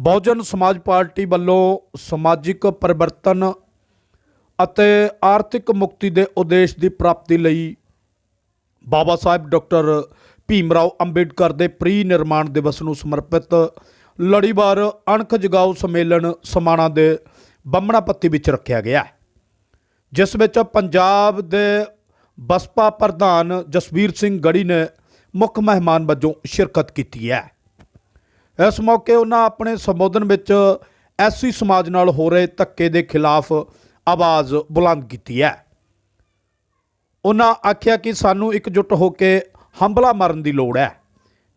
ਬਹੁਜਨ ਸਮਾਜ ਪਾਰਟੀ ਵੱਲੋਂ ਸਮਾਜਿਕ ਪਰਿਵਰਤਨ ਅਤੇ ਆਰਥਿਕ ਮੁਕਤੀ ਦੇ ਉਦੇਸ਼ ਦੀ ਪ੍ਰਾਪਤੀ ਲਈ ਬਾਬਾ ਸਾਹਿਬ ਡਾਕਟਰ ਭੀਮ ਰਾਓ ਅੰਬੇਡਕਰ ਦੇ ਪ੍ਰੀ ਨਿਰਮਾਣ ਦਿਵਸ ਨੂੰ ਸਮਰਪਿਤ ਲੜੀਵਾਰ ਅਣਖ ਜਗਾਓ ਸੰਮੇਲਨ ਸਮਾਣਾ ਦੇ ਬੰਮਣਾ ਪੱਤੀ ਵਿੱਚ ਰੱਖਿਆ ਗਿਆ ਜਿਸ ਵਿੱਚ ਪੰਜਾਬ ਦੇ ਬਸਪਾ ਪ੍ਰਧਾਨ ਜਸਵੀਰ ਸਿੰਘ ਗੜੀ ਨੇ ਮੁੱਖ ਮਹਿਮਾਨ ਵਜੋਂ ਸ਼ਿਰਕਤ ਕੀਤੀ ਹੈ। ਇਸ ਮੌਕੇ ਉਹਨਾਂ ਆਪਣੇ ਸੰਬੋਧਨ ਵਿੱਚ ਐਸਸੀ ਸਮਾਜ ਨਾਲ ਹੋ ਰਹੇ ਧੱਕੇ ਦੇ ਖਿਲਾਫ ਆਵਾਜ਼ ਬੁਲੰਦ ਕੀਤੀ ਹੈ। ਉਹਨਾਂ ਆਖਿਆ ਕਿ ਸਾਨੂੰ ਇਕਜੁੱਟ ਹੋ ਕੇ ਹੰਬਲਾ ਮਾਰਨ ਦੀ ਲੋੜ ਹੈ,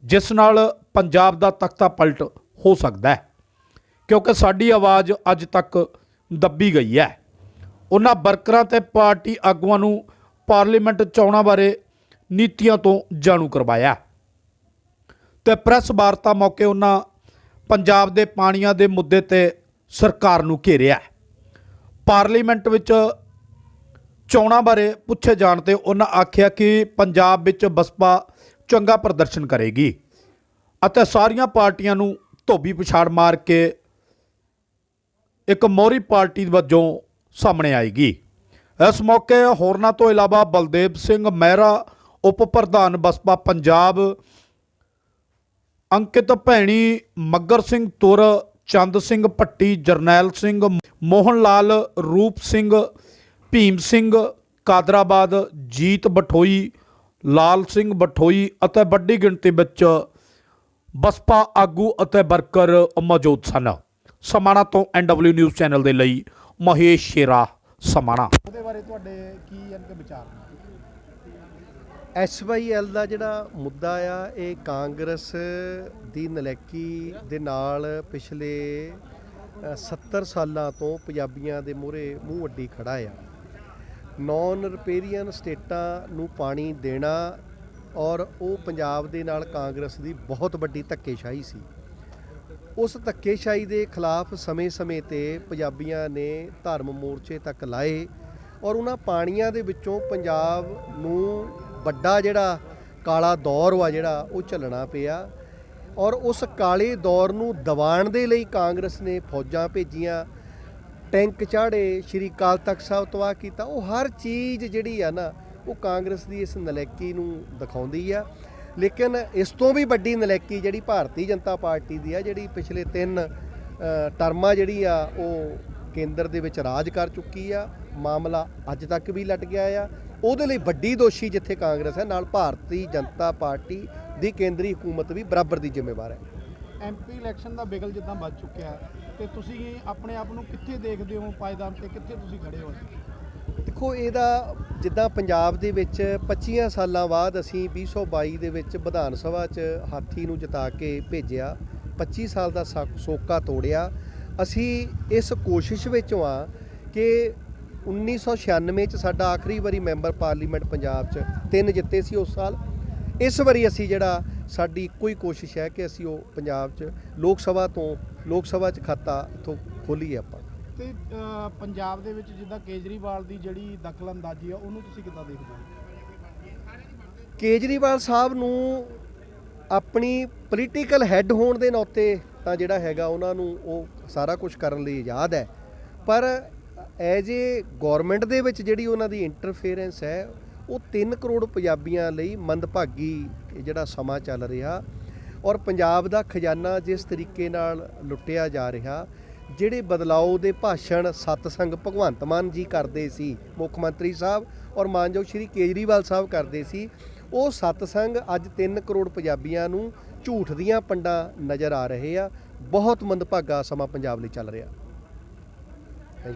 ਜਿਸ ਨਾਲ ਪੰਜਾਬ ਦਾ ਤਖਤਾ ਪਲਟ ਹੋ ਸਕਦਾ ਹੈ, ਕਿਉਂਕਿ ਸਾਡੀ ਆਵਾਜ਼ ਅੱਜ ਤੱਕ ਦੱਬੀ ਗਈ ਹੈ। ਉਹਨਾਂ ਵਰਕਰਾਂ ਤੇ ਪਾਰਟੀ ਆਗੂਆਂ ਨੂੰ ਪਾਰਲੀਮੈਂਟ ਚੋਣਾਂ ਬਾਰੇ ਨੀਤੀਆਂ ਤੋਂ ਜਾਣੂ ਕਰਵਾਇਆ। ਤੇ ਪ੍ਰੈਸ ਵਾਰਤਾ ਮੌਕੇ ਉਹਨਾਂ ਪੰਜਾਬ ਦੇ ਪਾਣੀਆਂ ਦੇ ਮੁੱਦੇ ਤੇ ਸਰਕਾਰ ਨੂੰ ਘੇਰਿਆ ਪਾਰਲੀਮੈਂਟ ਵਿੱਚ ਚੋਣਾਂ ਬਾਰੇ ਪੁੱਛੇ ਜਾਣ ਤੇ ਉਹਨਾਂ ਆਖਿਆ ਕਿ ਪੰਜਾਬ ਵਿੱਚ ਬਸਪਾ ਚੰਗਾ ਪ੍ਰਦਰਸ਼ਨ ਕਰੇਗੀ ਅਤੇ ਸਾਰੀਆਂ ਪਾਰਟੀਆਂ ਨੂੰ ਧੋਬੀ ਪਛਾੜ ਮਾਰ ਕੇ ਇੱਕ ਮੋਰੀ ਪਾਰਟੀ ਵਜੋਂ ਸਾਹਮਣੇ ਆਏਗੀ। ਇਸ ਮੌਕੇ ਹੋਰਨਾਂ ਤੋਂ ਇਲਾਵਾ ਬਲਦੇਵ ਸਿੰਘ ਮਹਿਰਾ ਉਪ ਪ੍ਰਧਾਨ ਬਸਪਾ ਪੰਜਾਬ ਅੰਕਿਤ ਭੈਣੀ, ਮੱਗਰ ਸਿੰਘ ਤੁਰ, ਚੰਦ ਸਿੰਘ ਭੱਟੀ, ਜਰਨੈਲ ਸਿੰਘ, ਮੋਹਨ ਲਾਲ, ਰੂਪ ਸਿੰਘ, ਭੀਮ ਸਿੰਘ, ਕਾਦਰਾਬਾਦ, ਜੀਤ ਬਠੋਈ, ਲਾਲ ਸਿੰਘ ਬਠੋਈ ਅਤੇ ਵੱਡੀ ਗਿਣਤੀ ਵਿੱਚ ਬਸਪਾ ਆਗੂ ਅਤੇ ਵਰਕਰ ਮੌਜੂਦ ਸਨ। ਸਮਾਣਾ ਤੋਂ ਐਨਡਬਲਯੂ ਨਿਊਜ਼ ਚੈਨਲ ਦੇ ਲਈ ਮਹੇਸ਼ ਸ਼ੇਰਾ ਸਮਾਣਾ। ਉਹਦੇ ਬਾਰੇ ਤੁਹਾਡੇ ਕੀ ਯਾਨੀ ਵਿਚਾਰ ਨੇ? ਐਸਵਾਈਐਲ ਦਾ ਜਿਹੜਾ ਮੁੱਦਾ ਆ ਇਹ ਕਾਂਗਰਸ ਦੀ ਨਲੈਕੀ ਦੇ ਨਾਲ ਪਿਛਲੇ ਅ, 70 ਸਾਲਾਂ ਤੋਂ ਪੰਜਾਬੀਆਂ ਦੇ ਮੂਹਰੇ ਮੂੰਹ ਅੱਡੀ ਖੜਾ ਆ। ਨਾਨ ਰਿਪੇਰੀਅਨ ਸਟੇਟਾਂ ਨੂੰ ਪਾਣੀ ਦੇਣਾ ਔਰ ਉਹ ਪੰਜਾਬ ਦੇ ਨਾਲ ਕਾਂਗਰਸ ਦੀ ਬਹੁਤ ਵੱਡੀ ਧੱਕੇਸ਼ਾਹੀ ਸੀ। ਉਸ ਧੱਕੇਸ਼ਾਹੀ ਦੇ ਖਿਲਾਫ ਸਮੇਂ-ਸਮੇਂ ਤੇ ਪੰਜਾਬੀਆਂ ਨੇ ਧਰਮ ਮੋਰਚੇ ਤੱਕ ਲਾਏ ਔਰ ਉਹਨਾਂ ਪਾਣੀਆਂ ਦੇ ਵਿੱਚੋਂ ਪੰਜਾਬ ਨੂੰ ਵੱਡਾ ਜਿਹੜਾ ਕਾਲਾ ਦੌਰ ਵਾ ਜਿਹੜਾ, ਉਹ ਝੱਲਣਾ ਪਿਆ। ਔਰ ਉਸ ਕਾਲੇ ਦੌਰ ਨੂੰ ਦਬਾਉਣ ਦੇ ਲਈ ਕਾਂਗਰਸ ਨੇ ਫੌਜਾਂ ਭੇਜੀਆਂ। ਟੈਂਕ ਚਾੜੇ, ਸ਼੍ਰੀ ਅਕਾਲ ਤਖਤ ਸਾਹਿਬ ਤਵਾ ਕੀਤਾ। ਉਹ ਹਰ ਚੀਜ਼ ਜਿਹੜੀ ਆ ਨਾ, ਉਹ ਕਾਂਗਰਸ ਦੀ ਇਸ ਨਲੈਕੀ ਨੂੰ ਦਿਖਾਉਂਦੀ ਆ। ਲੇਕਿਨ ਇਸ ਤੋਂ ਵੀ ਵੱਡੀ ਨਲੈਕੀ ਜਿਹੜੀ ਭਾਰਤੀ ਜਨਤਾ ਪਾਰਟੀ ਦੀ ਆ, ਜਿਹੜੀ ਪਿਛਲੇ ਤਿੰਨ ਟਰਮਾਂ ਜਿਹੜੀ ਆ, ਉਹ ਕੇਂਦਰ ਦੇ ਵਿੱਚ ਰਾਜ ਕਰ ਚੁੱਕੀ ਆ। ਮਾਮਲਾ ਅੱਜ ਤੱਕ ਵੀ ਲਟ ਗਿਆ ਆ। ਉਹਦੇ ਲਈ ਵੱਡੀ ਦੋਸ਼ੀ ਜਿੱਥੇ ਕਾਂਗਰਸ ਹੈ ਨਾਲ ਭਾਰਤੀ ਜਨਤਾ ਪਾਰਟੀ ਦੀ ਕੇਂਦਰੀ ਹਕੂਮਤ ਵੀ ਬਰਾਬਰ ਦੀ ਜ਼ਿੰਮੇਵਾਰ ਹੈ। ਐਮਪੀ ਇਲੈਕਸ਼ਨ ਦਾ ਬਿਗਲ ਜਿੱਦਾਂ ਵੱਜ ਚੁੱਕਿਆ ਹੈ, ਤੇ ਤੁਸੀਂ ਆਪਣੇ ਆਪ ਨੂੰ ਕਿੱਥੇ ਦੇਖਦੇ ਹੋ ਪਾਇਦਾਨ ਤੇ ਕਿੱਥੇ ਤੁਸੀਂ ਖੜੇ ਹੋ ਦੇਖੋ ਇਹਦਾ ਜਿੱਦਾਂ ਪੰਜਾਬ ਦੇ ਵਿੱਚ 25 ਸਾਲਾਂ ਬਾਅਦ ਅਸੀਂ 2022 ਦੇ ਵਿੱਚ ਵਿਧਾਨ ਸਭਾ 'ਚ ਹਾਥੀ ਨੂੰ ਜਿਤਾ ਕੇ ਭੇਜਿਆ 25 ਸਾਲ ਦਾ ਸੋਕਾ ਤੋੜਿਆ। ਅਸੀਂ ਇਸ ਕੋਸ਼ਿਸ਼ ਵਿੱਚ ਆ ਕਿ 1996 ਚ ਸਾਡਾ ਆਖਰੀ ਵਾਰੀ ਮੈਂਬਰ ਪਾਰਲੀਮੈਂਟ ਪੰਜਾਬ 'ਚ ਤਿੰਨ ਜਿੱਤੇ ਸੀ ਉਸ ਸਾਲ। ਇਸ ਵਾਰੀ ਅਸੀਂ ਜਿਹੜਾ ਸਾਡੀ ਇੱਕੋ ਹੀ ਕੋਸ਼ਿਸ਼ ਹੈ ਕਿ ਅਸੀਂ ਉਹ ਪੰਜਾਬ 'ਚ ਲੋਕ ਸਭਾ ਤੋਂ ਲੋਕ ਸਭਾ 'ਚ ਖਾਤਾ ਇੱਥੋਂ ਖੋਲੀਏ ਆਪਾਂ। ਤੇ ਪੰਜਾਬ ਦੇ ਵਿੱਚ ਜਿੱਦਾਂ ਕੇਜਰੀਵਾਲ ਦੀ ਜਿਹੜੀ ਦਖਲਅੰਦਾਜ਼ੀ ਆ ਉਹਨੂੰ ਤੁਸੀਂ ਕਿੱਦਾਂ ਦੇਖਦੇ ਹੋ? ਕੇਜਰੀਵਾਲ ਸਾਹਿਬ ਨੂੰ ਆਪਣੀ ਪੋਲੀਟੀਕਲ ਹੈੱਡ ਹੋਣ ਦੇ ਨਾਤੇ ਤਾਂ ਜਿਹੜਾ ਹੈਗਾ ਉਹਨਾਂ ਨੂੰ ਉਹ ਸਾਰਾ ਕੁਝ ਕਰਨ ਲਈ ਆਜ਼ਾਦ ਹੈ। ਪਰ ਐਜ ਏ ਗਵਰਨਮੈਂਟ ਦੇ ਵਿੱਚ ਜਿਹੜੀ ਉਹਨਾਂ ਦੀ ਇੰਟਰਫੇਰੈਂਸ ਹੈ, ਉਹ 3 ਕਰੋੜ ਪੰਜਾਬੀਆਂ ਲਈ ਮੰਦਭਾਗੀ ਜਿਹੜਾ ਸਮਾਂ ਚੱਲ ਰਿਹਾ ਔਰ ਪੰਜਾਬ ਦਾ ਖਜ਼ਾਨਾ ਜਿਸ ਤਰੀਕੇ ਨਾਲ ਲੁੱਟਿਆ ਜਾ ਰਿਹਾ, ਜਿਹੜੇ ਬਦਲਾਓ ਦੇ ਭਾਸ਼ਣ ਸਤਸੰਗ ਭਗਵੰਤ ਮਾਨ ਜੀ ਕਰਦੇ ਸੀ, ਮੁੱਖ ਮੰਤਰੀ ਸਾਹਿਬ ਔਰ ਮਾਨਯੋਗ ਸ਼੍ਰੀ ਕੇਜਰੀਵਾਲ ਸਾਹਿਬ ਕਰਦੇ ਸੀ, ਉਹ ਸਤਸੰਗ ਅੱਜ 3 ਕਰੋੜ ਪੰਜਾਬੀਆਂ ਨੂੰ ਝੂਠ ਦੀਆਂ ਪੰਡਾਂ ਨਜ਼ਰ ਆ ਰਹੇ ਆ, ਬਹੁਤ ਮੰਦਭਾਗਾ ਸਮਾਂ ਪੰਜਾਬ ਲਈ ਚੱਲ ਰਿਹਾ।